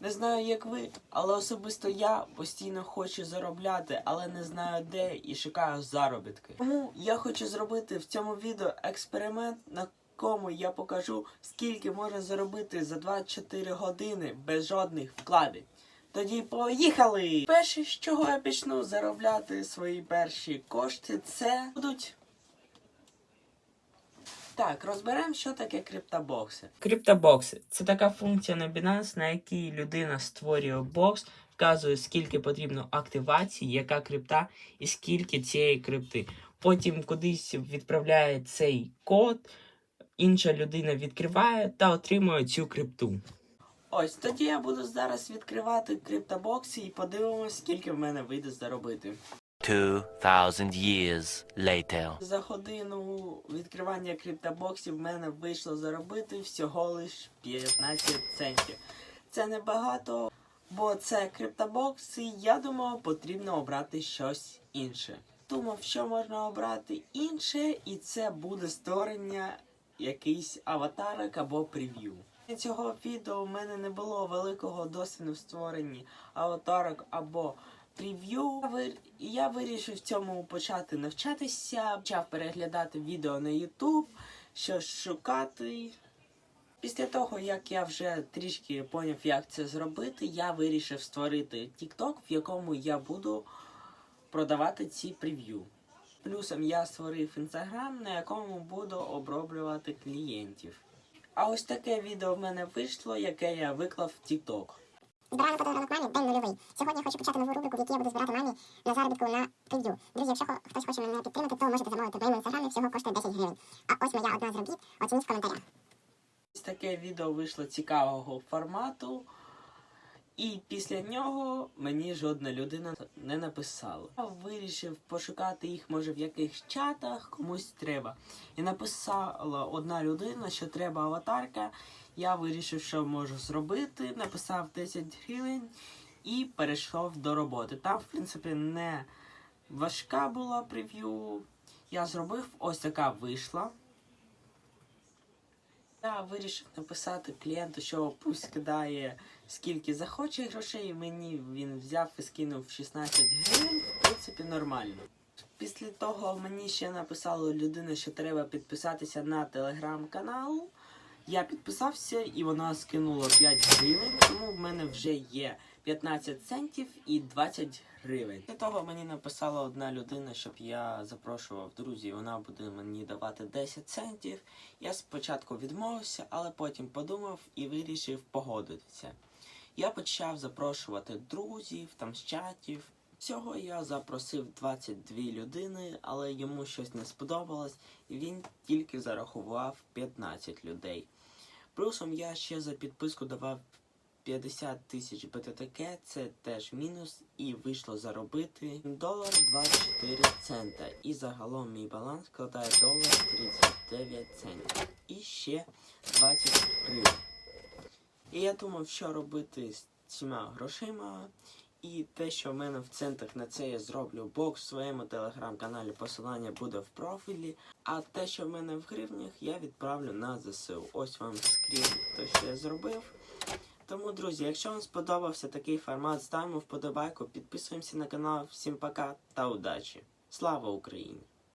Не знаю, як ви, але особисто я постійно хочу заробляти, але не знаю де і шукаю заробітки. Тому я хочу зробити в цьому відео експеримент, на якому я покажу, скільки можна заробити за 24 години без жодних вкладень. Тоді поїхали! Перше, з чого я почну заробляти свої перші кошти, це будуть. Так, розберемо, що таке криптобокси. Криптобокси це така функція на Binance, на якій людина створює бокс, вказує, скільки потрібно активації, яка крипта і скільки цієї крипти. Потім кудись відправляє цей код, інша людина відкриває та отримує цю крипту. Ось тоді я буду зараз відкривати криптобокси і подивимось, скільки в мене вийде заробити. 2,000 years later. За годину відкривання криптобоксів в мене вийшло заробити всього лиш 15 центів. Це небагато, бо це криптобокси, я думав, потрібно обрати щось інше. Думав, що можна обрати інше, і це буде створення якийсь аватарок або прев'ю. Цього відео в мене не було великого досвіду в створенні аватарок або прев'ю. Я вирішив цьому почати навчатися, почав переглядати відео на YouTube, щось шукати. Після того, як я вже трішки поняв, як це зробити, я вирішив створити TikTok, в якому я буду продавати ці прев'ю. Плюсом я створив інстаграм, на якому буду оброблювати клієнтів. А ось таке відео в мене вийшло, яке я виклав в TikTok. Збираємо подарунок мамі день нульовий. Сьогодні я хочу почати нову рубрику, в якій я буду збирати мамі на заробітку на прев'ю. Друзі, якщо хтось хоче мене підтримати, то можете замовити в моєму інстаграмі, всього коштує 10 гривень. А ось моя одна з робіт, оцініть в коментарях. Таке відео вийшло цікавого формату, і після нього мені жодна людина не написала. Я вирішив пошукати їх, може, в яких чатах комусь треба. І написала одна людина, що треба аватарка. Я вирішив, що можу зробити. Написав 10 гривень і перейшов до роботи. Там, в принципі, не важка була прев'ю. Я зробив, ось така вийшла. Я вирішив написати клієнту, що пусть кидає скільки захоче грошей. Мені він взяв і скинув 16 гривень, в принципі, нормально. Після того мені ще написала людина, що треба підписатися на телеграм-канал. Я підписався і вона скинула 5 гривень, тому в мене вже є 15 центів і 20 гривень. Після того мені написала одна людина, щоб я запрошував друзів. Вона буде мені давати 10 центів. Я спочатку відмовився, але потім подумав і вирішив погодитися. Я почав запрошувати друзів там з чатів. Всього я запросив 22 людини, але йому щось не сподобалось, і він тільки зарахував 15 людей. Плюсом я ще за підписку давав 50 тисяч БТТК, це теж мінус, і вийшло заробити долар 24 цента. І загалом мій баланс складає долар 39 центів. І ще 20 гривень. І я думав, що робити з цими грошима. І те, що в мене в центрах на це я зроблю бокс в своєму телеграм-каналі, посилання буде в профілі. А те, що в мене в гривнях, я відправлю на ЗСУ. Ось вам скрін, то що я зробив. Тому, друзі, якщо вам сподобався такий формат, ставимо вподобайку, підписуємося на канал. Всім пока та удачі! Слава Україні!